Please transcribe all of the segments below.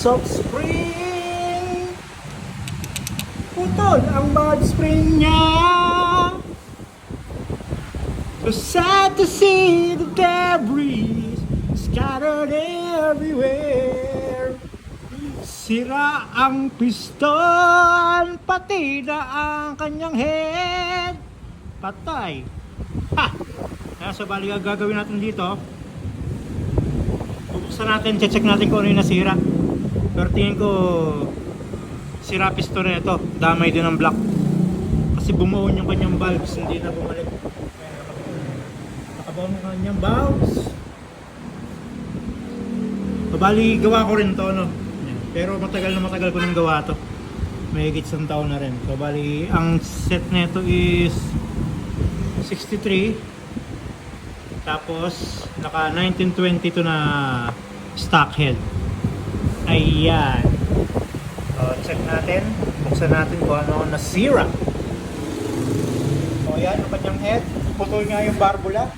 Of Spring. Putol ang valve spring niya. So sad to see the debris Scattered everywhere. Sira ang piston Pati na ang kanyang head. Patay. Ha! Kaya so bali gagawin natin dito. Bubuksan natin, check natin kung ano yung nasira Pero tingin ko Sira piston na ito Damay din ang block Kasi bumuon yung kanyang valves Hindi na bumalik. Nakabaw ng kanyang valves So, bali gawa ko rin to no. Pero matagal na matagal ko nang gawa to. May higit isang taon na rin. So bali ang set nito is 63 tapos naka 1922 na stock head ayan. So check natin. Buksan natin kung ano ang nasira. So ayan ang kanyang head. Putol nga yung barbula.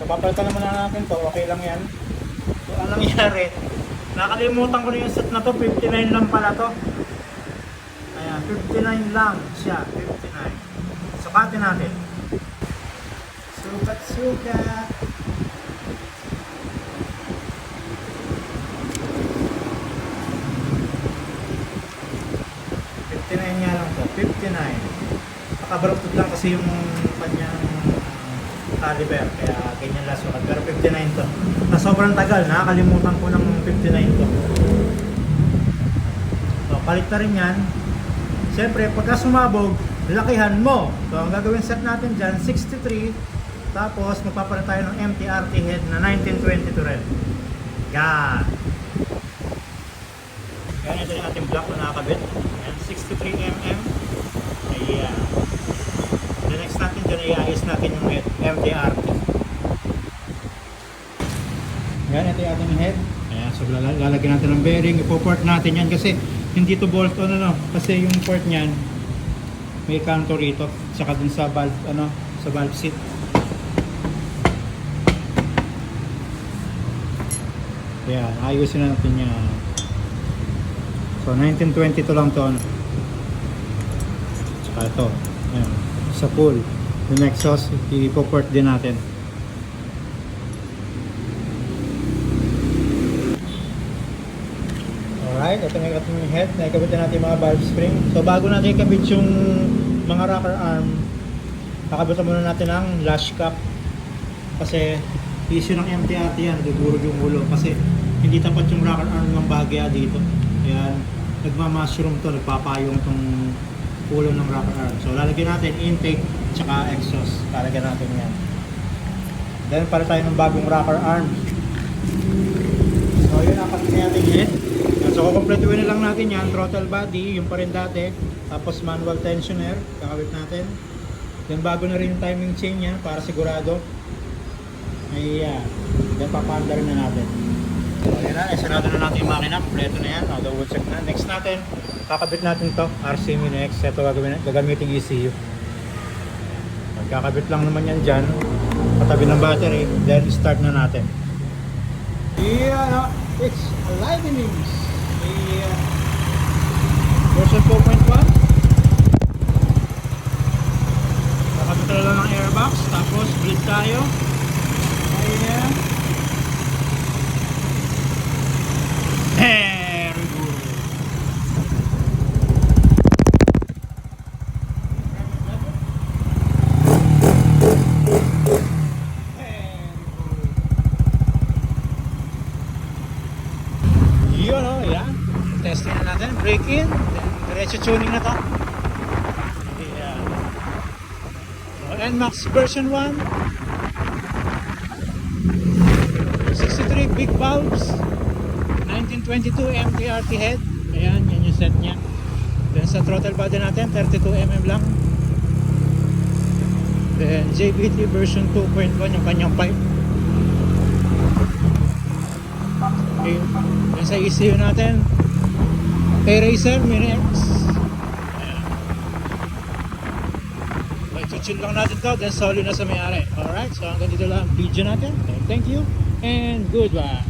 So papalitan naman na natin to. Okay lang yan. So anong nangyari? Nakalimutan ko na yung set na to. 59 lang pala to. Ayan 59 lang siya. 59 sukatin natin. Sukat, 59. Nakabaraptod lang kasi yung kanyang ah, caliber, kaya ganyan lang sukat. Pero 59 to. Na sobrang tagal, nakakalimutan ko ng 59 to. So, palit na rin yan. Siyempre, pagka sumabog, lakihan mo. So, ang gagawin set natin dyan, 63. Tapos, magpapalit tayo ng MTRT head na 1922 rin. Yan. Yan, ito yung ating block na nakakabit. Yan, 63 mm. 63mm. Ayan. The next natin dyan, iayos natin yung head, MTRT. Yan, ito yung ating head. Ayan, so lala- lalagyan natin ng bearing. Ipoport natin yan kasi hindi to bolt on ano. Kasi yung port niyan, may kanto rito. Tsaka dun sa valve, ano, sa valve seat. Ayan, ayusin natin yan. So, 1922 lang to. Ano. Tsaka ito. Ayan, sa pool. Yung exhaust, ipoport din natin. Alright, ito na yung head. Naikabit na natin mga valve spring. So, bago natin ikabit yung mga rocker arm, kakabitan muna natin ang lash cap. Kasi, issue ng MTRT yan, gugurog yung ulo. Kasi, hindi tapat yung rocker arm ng bagya dito. Ayan, nagma-mushroom to, nagpapayong tong ulo ng rocker arm. So, lalagyan natin intake, tsaka exhaust. Lalagyan natin yan. Then, para tayo ng bagong rocker arm. So, yun, apat na natin. Yan, So, kukompletuin na lang natin yan. Throttle body, yung pa rin dati. Tapos, manual tensioner, kakabit natin. Then, bago na rin yung timing chain yan, para sigurado. Ayan. Then, papanda rin na natin. So, yun na. Isarado na natin yung makina. Kompleto na yan. O, double check na. Next natin, kakabit natin to RC Minex. Ito gagawin, gagamitin ECU. Magkakabit lang naman yan dyan. Patabi ng battery. Then, start na natin. Yeah, it's lightning. Yeah. Version 4.1. Nakabit na lang ng airbox. Tapos, bleed tayo. Ayan. Very good. Yun o, yan. Testing na natin. Break in. Then, diretso tuning na to. Yan. So, NMAX version 1. 63 big valves. 1922 MTRT head. Ayan, yan yung set niya. Then sa throttle body natin, 32mm lang. Then JBT version 2.1 yung kanyang pipe. Okay. Then sa ECU natin, Eraser Mini X. Ayan. Okay, chill lang natin to, then solo na sa may-ari. Alright, so hanggang dito lang ang video natin. Thank you and goodbye.